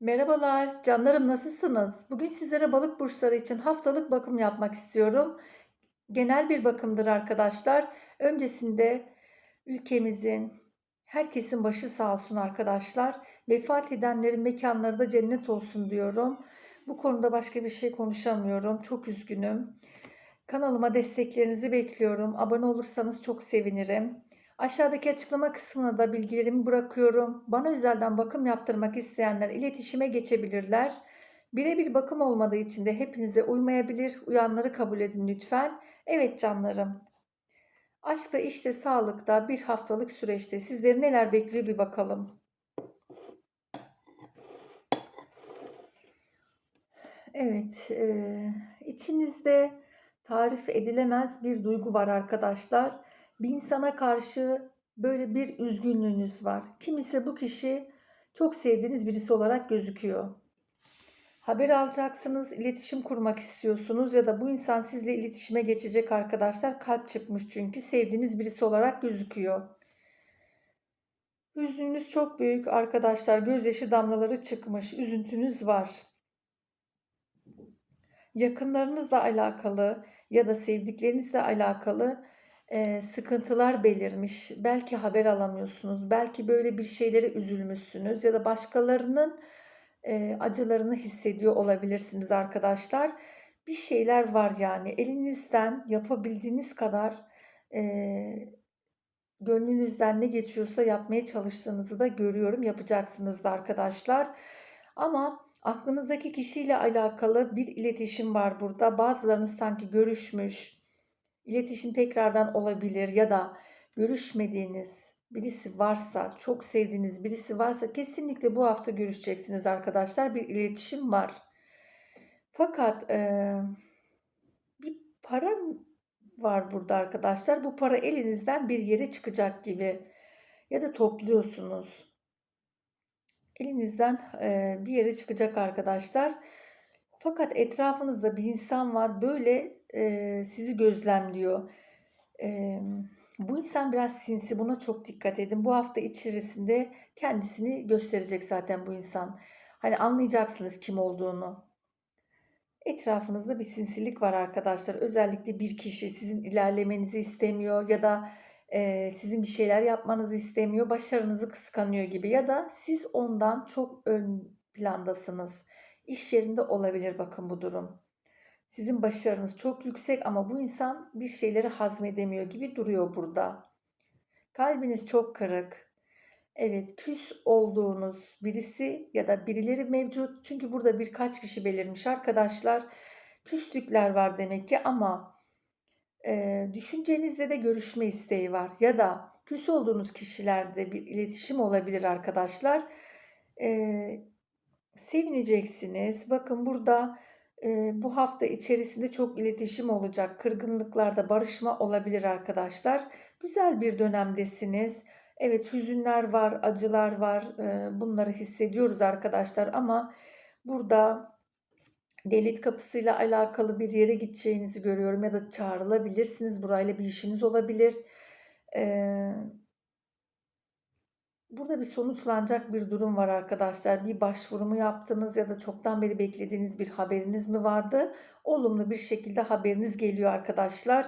Merhabalar, canlarım nasılsınız? Bugün sizlere balık burçları için haftalık bakım yapmak istiyorum. Genel bir bakımdır arkadaşlar. Öncesinde ülkemizin, herkesin başı sağ olsun arkadaşlar. Vefat edenlerin mekanları da cennet olsun diyorum. Bu konuda başka bir şey konuşamıyorum. Çok üzgünüm. Kanalıma desteklerinizi bekliyorum. Abone olursanız çok sevinirim. Aşağıdaki açıklama kısmına da bilgilerimi bırakıyorum. Bana özelden bakım yaptırmak isteyenler iletişime geçebilirler. Birebir bakım olmadığı için de hepinize uymayabilir. Uyanları kabul edin lütfen. Evet canlarım. Aşkta, işte, sağlıkta bir haftalık süreçte sizleri neler bekliyor bir bakalım. Evet, eee, içinizde tarif edilemez bir duygu var arkadaşlar. Bir insana karşı böyle bir üzgünlüğünüz var. Kimisi bu kişi çok sevdiğiniz birisi olarak gözüküyor. Haber alacaksınız, iletişim kurmak istiyorsunuz ya da bu insan sizle iletişime geçecek arkadaşlar. Kalp çıkmış çünkü sevdiğiniz birisi olarak gözüküyor. Hüznünüz çok büyük arkadaşlar. Gözyaşı damlaları çıkmış. Üzüntünüz var. Yakınlarınızla alakalı ya da sevdiklerinizle alakalı e, sıkıntılar belirmiş. Belki haber alamıyorsunuz. Belki böyle bir şeylere üzülmüşsünüz ya da başkalarının e, acılarını hissediyor olabilirsiniz arkadaşlar. Bir şeyler var yani elinizden yapabildiğiniz kadar e, gönlünüzden ne geçiyorsa yapmaya çalıştığınızı da görüyorum. Yapacaksınız da arkadaşlar. Ama aklınızdaki kişiyle alakalı bir iletişim var burada. Bazılarınız sanki görüşmüş, iletişim tekrardan olabilir ya da görüşmediğiniz birisi varsa, çok sevdiğiniz birisi varsa kesinlikle bu hafta görüşeceksiniz arkadaşlar. Bir iletişim var. Fakat e, bir para var burada arkadaşlar. Bu para elinizden bir yere çıkacak gibi ya da topluyorsunuz. Elinizden e, bir yere çıkacak arkadaşlar. Fakat etrafınızda bir insan var böyle e, sizi gözlemliyor. E, bu insan biraz sinsi buna çok dikkat edin. Bu hafta içerisinde kendisini gösterecek zaten bu insan. Hani anlayacaksınız kim olduğunu. Etrafınızda bir sinsilik var arkadaşlar. Özellikle bir kişi sizin ilerlemenizi istemiyor ya da e, sizin bir şeyler yapmanızı istemiyor, başarınızı kıskanıyor gibi ya da siz ondan çok ön plandasınız. İş yerinde olabilir bakın bu durum. Sizin başarınız çok yüksek ama bu insan bir şeyleri hazmedemiyor gibi duruyor burada. Kalbiniz çok kırık. Evet, küs olduğunuz birisi ya da birileri mevcut. Çünkü burada birkaç kişi belirmiş arkadaşlar. Küslükler var demek ki ama e, düşüncenizde de görüşme isteği var. Ya da küs olduğunuz kişilerde bir iletişim olabilir arkadaşlar. E, sevineceksiniz. Bakın burada e, bu hafta içerisinde çok iletişim olacak. Kırgınlıklarda barışma olabilir arkadaşlar. Güzel bir dönemdesiniz. Evet hüzünler var, acılar var. E, bunları hissediyoruz arkadaşlar ama burada devlet kapısıyla alakalı bir yere gideceğinizi görüyorum ya da çağrılabilirsiniz. Burayla bir işiniz olabilir. Ee, burada bir sonuçlanacak bir durum var arkadaşlar. Bir başvurumu yaptınız ya da çoktan beri beklediğiniz bir haberiniz mi vardı? Olumlu bir şekilde haberiniz geliyor arkadaşlar.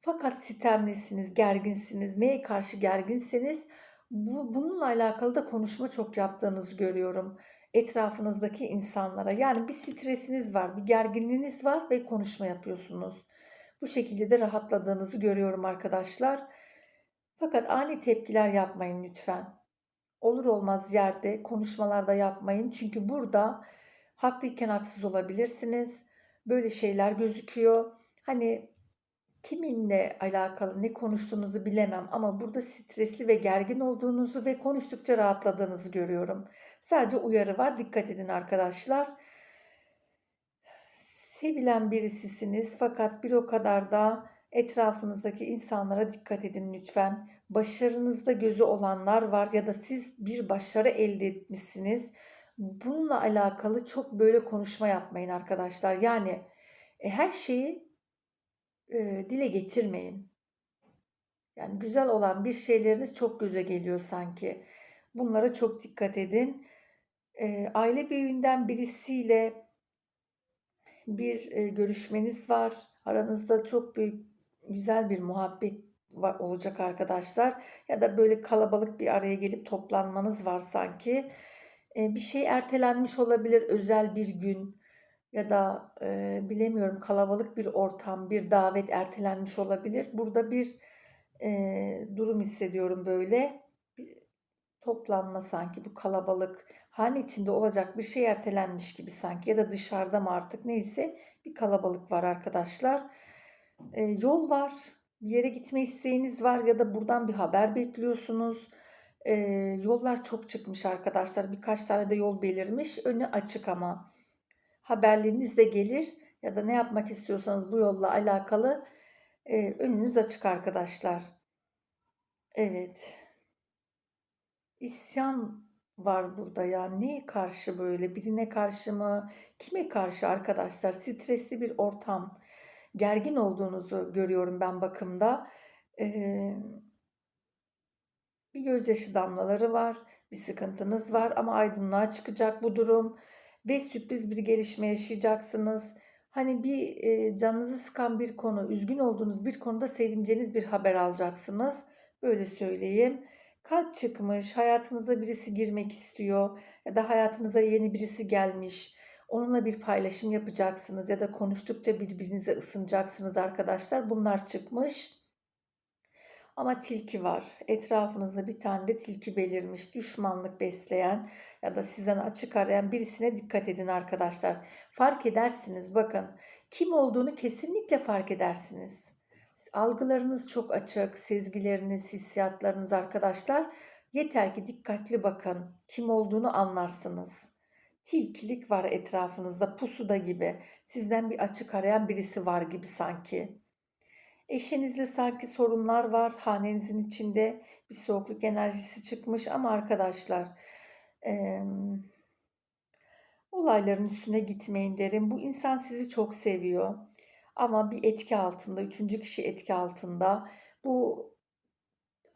Fakat sitemlisiniz, gerginsiniz. Neye karşı gerginsiniz? Bu, bununla alakalı da konuşma çok yaptığınızı görüyorum etrafınızdaki insanlara. Yani bir stresiniz var, bir gerginliğiniz var ve konuşma yapıyorsunuz. Bu şekilde de rahatladığınızı görüyorum arkadaşlar. Fakat ani tepkiler yapmayın lütfen. Olur olmaz yerde konuşmalarda yapmayın. Çünkü burada haklıyken haksız olabilirsiniz. Böyle şeyler gözüküyor. Hani kiminle alakalı ne konuştuğunuzu bilemem ama burada stresli ve gergin olduğunuzu ve konuştukça rahatladığınızı görüyorum. Sadece uyarı var. Dikkat edin arkadaşlar. Sevilen birisisiniz fakat bir o kadar da etrafınızdaki insanlara dikkat edin lütfen. Başarınızda gözü olanlar var ya da siz bir başarı elde etmişsiniz. Bununla alakalı çok böyle konuşma yapmayın arkadaşlar. Yani e, her şeyi e, dile getirmeyin. Yani güzel olan bir şeyleriniz çok göze geliyor sanki. Bunlara çok dikkat edin. Eee, aile büyüğünden birisiyle bir, eee, görüşmeniz var. Aranızda çok büyük, güzel bir muhabbet olacak arkadaşlar ya da böyle kalabalık bir araya gelip toplanmanız var sanki. Bir şey ertelenmiş olabilir, özel bir gün ya da, eee, bilemiyorum kalabalık bir ortam, bir davet ertelenmiş olabilir. Burada bir, eee, durum hissediyorum böyle. Bir toplanma sanki bu kalabalık, hane içinde olacak bir şey ertelenmiş gibi sanki ya da dışarıda mı artık neyse bir kalabalık var arkadaşlar. Eee, yol var, bir yere gitme isteğiniz var ya da buradan bir haber bekliyorsunuz. Eee, yollar çok çıkmış arkadaşlar. Birkaç tane de yol belirmiş. Önü açık ama. Haberleriniz de gelir ya da ne yapmak istiyorsanız bu yolla alakalı, eee, önünüz açık arkadaşlar. Evet. İsyan var burada ya. Neye karşı böyle? Birine karşı mı? Kime karşı arkadaşlar? Stresli bir ortam. Gergin olduğunuzu görüyorum ben bakımda. Eee bir gözyaşı damlaları var, bir sıkıntınız var ama aydınlığa çıkacak bu durum ve sürpriz bir gelişme yaşayacaksınız. Hani bir eee, canınızı sıkan bir konu, üzgün olduğunuz bir konuda sevineceğiniz bir haber alacaksınız. Böyle söyleyeyim. Kalp çıkmış, hayatınıza birisi girmek istiyor ya da hayatınıza yeni birisi gelmiş. Onunla bir paylaşım yapacaksınız ya da konuştukça birbirinize ısınacaksınız arkadaşlar. Bunlar çıkmış. Ama tilki var. Etrafınızda bir tane de tilki belirmiş. Düşmanlık besleyen ya da sizden açık arayan birisine dikkat edin arkadaşlar. Fark edersiniz bakın. Kim olduğunu kesinlikle fark edersiniz. Algılarınız çok açık, sezgileriniz, hissiyatlarınız arkadaşlar. Yeter ki dikkatli bakın. Kim olduğunu anlarsınız. Tilkilik var etrafınızda, pusuda gibi. Sizden bir açık arayan birisi var gibi sanki. Eşinizle sanki sorunlar var. Hanenizin içinde bir soğukluk enerjisi çıkmış ama arkadaşlar eee, olayların üstüne gitmeyin derim. Bu insan sizi çok seviyor. Ama bir etki altında, üçüncü kişi etki altında. Bu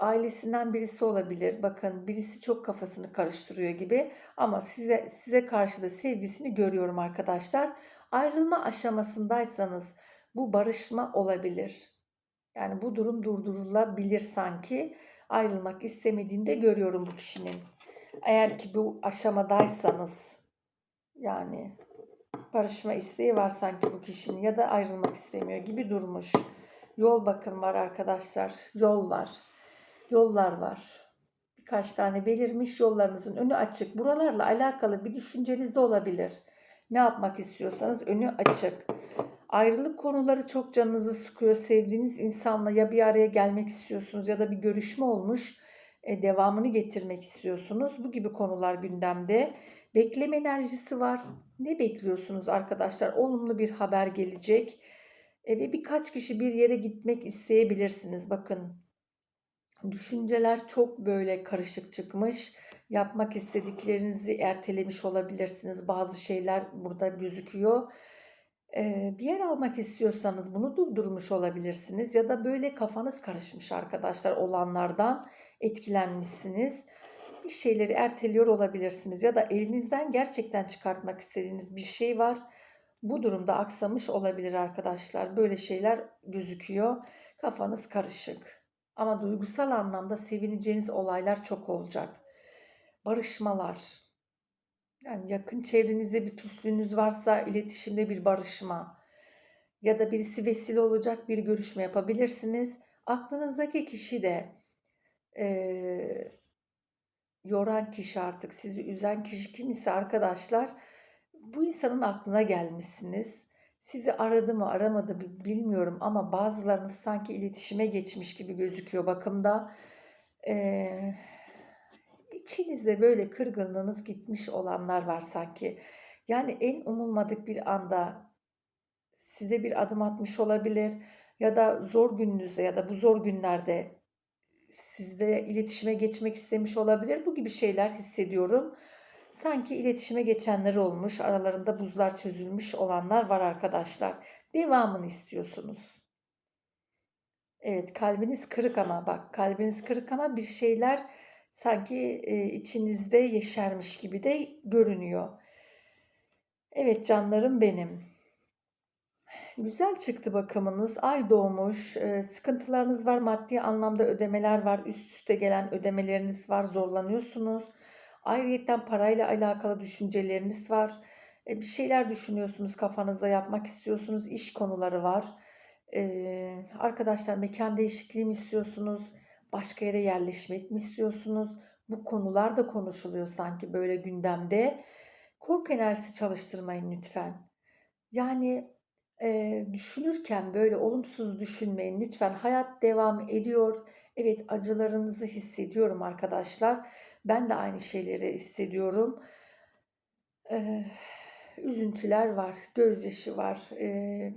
ailesinden birisi olabilir. Bakın birisi çok kafasını karıştırıyor gibi ama size size karşı da sevgisini görüyorum arkadaşlar. Ayrılma aşamasındaysanız bu barışma olabilir. Yani bu durum durdurulabilir sanki. Ayrılmak istemediğini de görüyorum bu kişinin. Eğer ki bu aşamadaysanız yani barışma isteği var sanki bu kişinin ya da ayrılmak istemiyor gibi durmuş. Yol bakım var arkadaşlar. Yol var. Yollar var. Birkaç tane belirmiş yollarınızın önü açık. Buralarla alakalı bir düşünceniz de olabilir. Ne yapmak istiyorsanız önü açık. Ayrılık konuları çok canınızı sıkıyor. Sevdiğiniz insanla ya bir araya gelmek istiyorsunuz ya da bir görüşme olmuş. E, devamını getirmek istiyorsunuz. Bu gibi konular gündemde. Bekleme enerjisi var. Ne bekliyorsunuz arkadaşlar? Olumlu bir haber gelecek. E, ve birkaç kişi bir yere gitmek isteyebilirsiniz. Bakın düşünceler çok böyle karışık çıkmış. Yapmak istediklerinizi ertelemiş olabilirsiniz. Bazı şeyler burada gözüküyor. Ee, bir yer almak istiyorsanız bunu durdurmuş olabilirsiniz ya da böyle kafanız karışmış arkadaşlar olanlardan etkilenmişsiniz. Bir şeyleri erteliyor olabilirsiniz ya da elinizden gerçekten çıkartmak istediğiniz bir şey var. Bu durumda aksamış olabilir arkadaşlar. Böyle şeyler gözüküyor. Kafanız karışık. Ama duygusal anlamda sevineceğiniz olaylar çok olacak. Barışmalar, yani yakın çevrenizde bir küslüğünüz varsa iletişimde bir barışma ya da birisi vesile olacak bir görüşme yapabilirsiniz. Aklınızdaki kişi de e, yoran kişi artık sizi üzen kişi kim ise arkadaşlar bu insanın aklına gelmişsiniz. Sizi aradı mı aramadı bilmiyorum ama bazılarınız sanki iletişime geçmiş gibi gözüküyor bakımda. Eee içinizde böyle kırgınlığınız gitmiş olanlar var sanki. Yani en umulmadık bir anda size bir adım atmış olabilir ya da zor gününüzde ya da bu zor günlerde sizle iletişime geçmek istemiş olabilir. Bu gibi şeyler hissediyorum. Sanki iletişime geçenler olmuş, aralarında buzlar çözülmüş olanlar var arkadaşlar. Devamını istiyorsunuz. Evet, kalbiniz kırık ama bak, kalbiniz kırık ama bir şeyler sanki e, içinizde yeşermiş gibi de görünüyor. Evet canlarım benim. Güzel çıktı bakımınız. Ay doğmuş. e, sıkıntılarınız var. Maddi anlamda ödemeler var. Üst üste gelen ödemeleriniz var. Zorlanıyorsunuz. Ayrıyetten parayla alakalı düşünceleriniz var. E, bir şeyler düşünüyorsunuz. Kafanızda yapmak istiyorsunuz. İş konuları var. E, arkadaşlar mekan değişikliği mi istiyorsunuz? Başka yere yerleşmek mi istiyorsunuz? Bu konular da konuşuluyor sanki böyle gündemde. Korku enerjisi çalıştırmayın lütfen. Yani e, düşünürken böyle olumsuz düşünmeyin lütfen. Hayat devam ediyor. Evet acılarınızı hissediyorum arkadaşlar. Ben de aynı şeyleri hissediyorum. E, üzüntüler var, gözyaşı var. E,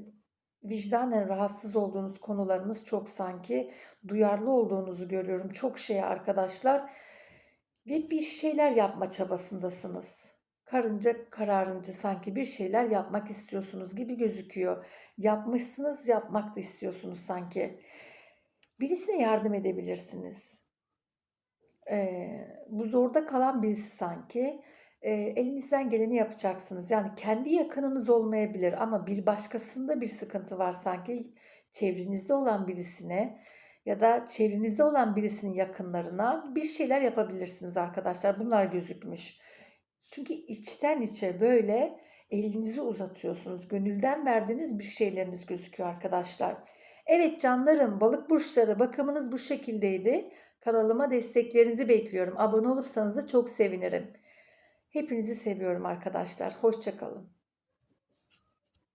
vicdanen rahatsız olduğunuz konularınız çok sanki duyarlı olduğunuzu görüyorum. Çok şeye arkadaşlar ve bir şeyler yapma çabasındasınız. Karınca kararınca sanki bir şeyler yapmak istiyorsunuz gibi gözüküyor. Yapmışsınız, yapmak da istiyorsunuz sanki. Birisine yardım edebilirsiniz. Ee, bu zorda kalan birisi sanki. Ee, elinizden geleni yapacaksınız. Yani kendi yakınınız olmayabilir ama bir başkasında bir sıkıntı var sanki. Çevrenizde olan birisine ya da çevrenizde olan birisinin yakınlarına bir şeyler yapabilirsiniz arkadaşlar. Bunlar gözükmüş. Çünkü içten içe böyle elinizi uzatıyorsunuz. Gönülden verdiğiniz bir şeyleriniz gözüküyor arkadaşlar. Evet canlarım balık burçları bakımınız bu şekildeydi. Kanalıma desteklerinizi bekliyorum. Abone olursanız da çok sevinirim. Hepinizi seviyorum arkadaşlar. Hoşçakalın.